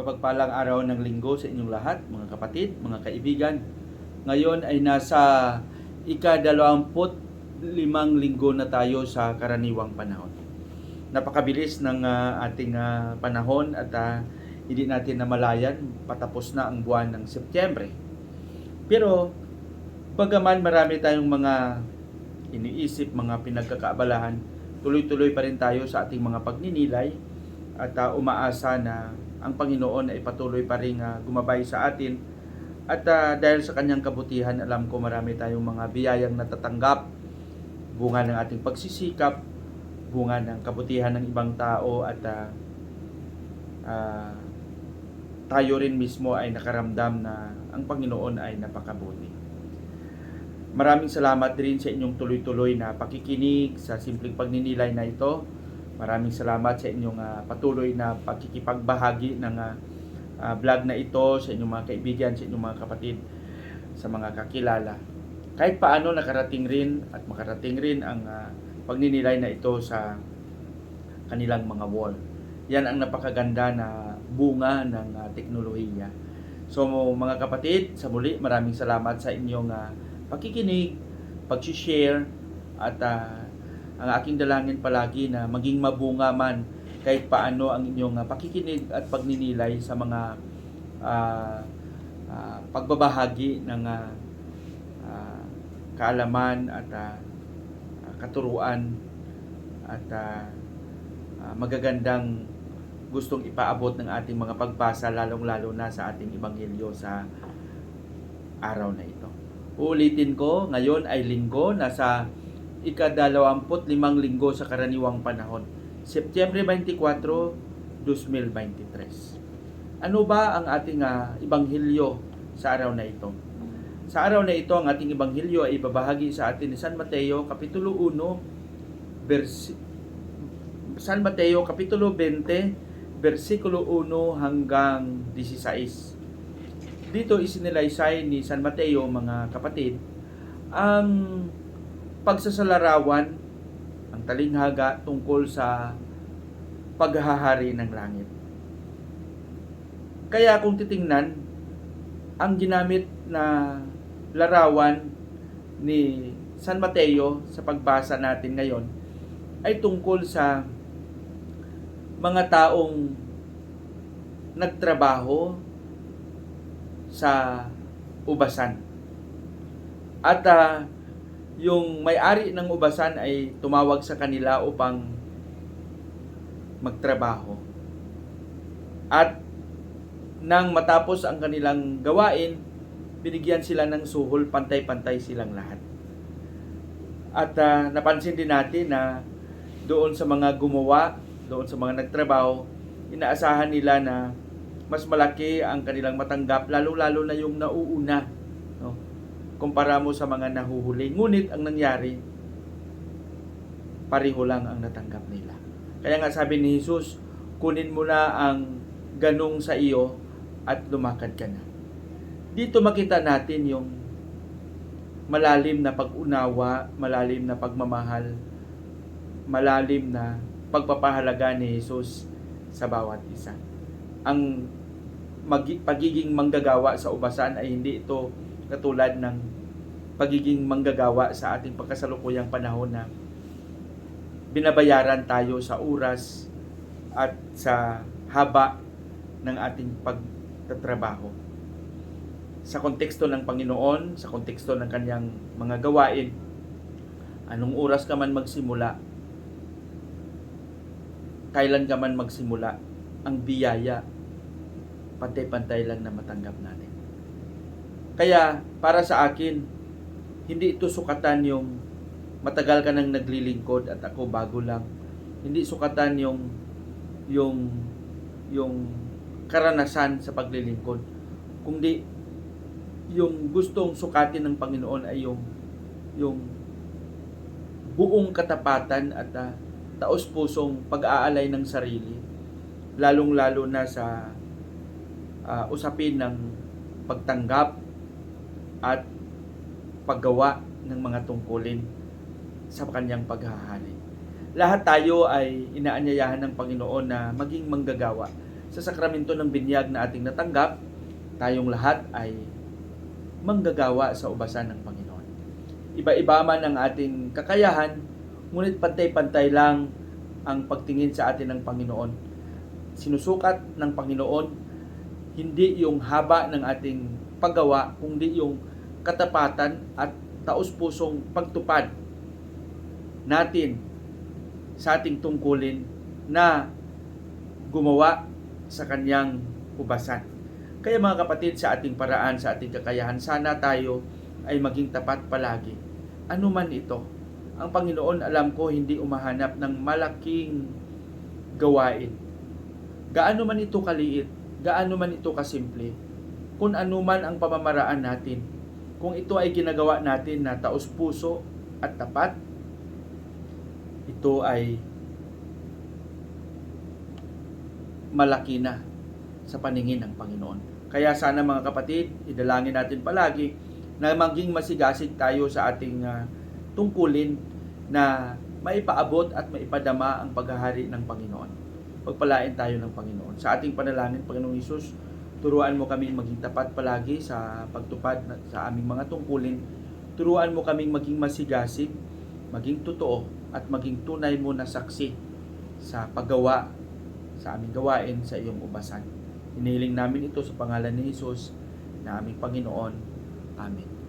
Mapagpalang araw ng linggo sa inyong lahat, mga kapatid, mga kaibigan. Ngayon ay nasa ika-dalawamput limang linggo na tayo sa karaniwang panahon. Napakabilis ng ah, ating ah, panahon at ah, hindi natin namalayan patapos na ang buwan ng Setyembre. Pero bagaman marami tayong mga iniisip, mga pinagkakaabalahan, tuloy-tuloy pa rin tayo sa ating mga pagninilay at ah, umaasa na ang Panginoon ay patuloy pa rin ah, gumabay sa atin at ah, dahil sa kanyang kabutihan alam ko marami tayong mga biyayang natatanggap bunga ng ating pagsisikap bunga ng kabutihan ng ibang tao at ah, ah, tayo rin mismo ay nakaramdam na ang Panginoon ay napakabuti. Maraming salamat rin sa inyong tuloy-tuloy na pakikinig sa simpleng pagninilay na ito. Maraming salamat sa inyong ah, patuloy na pagkikipagbahagi ng ah, ah, vlog na ito sa inyong mga kaibigan, sa inyong mga kapatid, sa mga kakilala. Kahit paano nakarating rin at makarating rin ang ah, pagninilay na ito sa kanilang mga wall. Yan ang napakaganda na bunga ng ah, teknolohiya. So mga kapatid, sa muli maraming salamat sa inyong ah, pakikinig, pag-share at ah, ang aking dalangin palagi na maging mabunga man kahit paano ang inyong ah, pakikinig at pagninilay sa mga ah, ah, pagbabahagi ng ah, ah, kaalaman at ah, katuruan at ah, ah, magagandang gustong ipaabot ng ating mga pagbasa lalong-lalo na sa ating ebanghelyo sa araw na ito. Uulitin ko, ngayon ay linggo, nasa ikadalawamput limang linggo sa karaniwang panahon. Setyembre 24, 2023. Ano ba ang ating ah, ebanghelyo sa araw na ito? Sa araw na ito, ang ating ebanghelyo ay ibabahagi sa atin ni San Mateo, Kapitulo 1, versi San Mateo, Kapitulo 20, versikulo 1 hanggang 16. Dito isinalaysay ni San Mateo, mga kapatid, ang pagsasalarawan, ang talinghaga tungkol sa paghahari ng langit. Kaya kung titingnan, ang ginamit na larawan ni San Mateo sa pagbasa natin ngayon ay tungkol sa mga taong nagtrabaho sa ubasan. At ah, yung may-ari ng ubasan ay tumawag sa kanila upang magtrabaho. At nang matapos ang kanilang gawain, binigyan sila ng suhol, pantay-pantay silang lahat. At ah, napansin din natin na doon sa mga gumawa, doon sa mga nagtrabaho, inaasahan nila na mas malaki ang kanilang matanggap, lalo-lalo na yung nauuna. Kumpara mo sa mga nahuhuli. Ngunit ang nangyari, pareho lang ang natanggap nila. Kaya nga sabi ni Jesus, kunin mo na ang ganong sa iyo at lumakad ka na. Dito makita natin yung malalim na pag-unawa, malalim na pagmamahal, malalim na pagpapahalaga ni Jesus sa bawat isa. Ang magi- pagiging manggagawa sa ubasan ay hindi ito katulad ng pagiging manggagawa sa ating pagkasalukuyang panahon na binabayaran tayo sa oras at sa haba ng ating pagtatrabaho. Sa konteksto ng Panginoon, sa konteksto ng kanyang mga gawain, anong oras ka man magsimula, kailan ka man magsimula, ang biyaya, pantay-pantay lang na matanggap natin. Kaya, para sa akin, hindi ito sukatan yung matagal ka nang naglilingkod at ako bago lang. Hindi sukatan yung yung yung karanasan sa paglilingkod. Kundi yung gustong sukatin ng Panginoon ay yung yung buong katapatan at ah, taos-pusong pag-aalay ng sarili lalong-lalo na sa ah, usapin ng pagtanggap at paggawa ng mga tungkulin sa kanyang paghahari. Lahat tayo ay inaanyayahan ng Panginoon na maging manggagawa. sa sakramento ng binyag na ating natanggap, tayong lahat ay manggagawa sa ubasan ng Panginoon. Iba-iba man ang ating kakayahan, ngunit pantay-pantay lang ang pagtingin sa atin ng Panginoon. Sinusukat ng Panginoon hindi yung haba ng ating paggawa, kundi yung katapatan at taus-pusong pagtupad natin sa ating tungkulin na gumawa sa kanyang ubasan. Kaya mga kapatid, sa ating paraan, sa ating kakayahan, sana tayo ay maging tapat palagi. Ano man ito, ang Panginoon alam ko hindi umahanap ng malaking gawain. Gaano man ito kaliit, gaano man ito kasimple, kung ano man ang pamamaraan natin, kung ito ay ginagawa natin na taos puso at tapat, ito ay malaki na sa paningin ng Panginoon. Kaya sana mga kapatid, idalangin natin palagi na maging masigasig tayo sa ating ah, tungkulin na maipaabot at maipadama ang paghahari ng Panginoon. Pagpalain tayo ng Panginoon. Sa ating panalangin, Panginoong Isus, turuan mo kami maging tapat palagi sa pagtupad sa aming mga tungkulin. Turuan mo kaming maging masigasig, maging totoo, at maging tunay mo na saksi sa paggawa sa aming gawain sa iyong ubasan. Hinihiling namin ito sa pangalan ni Jesus na aming Panginoon. Amen.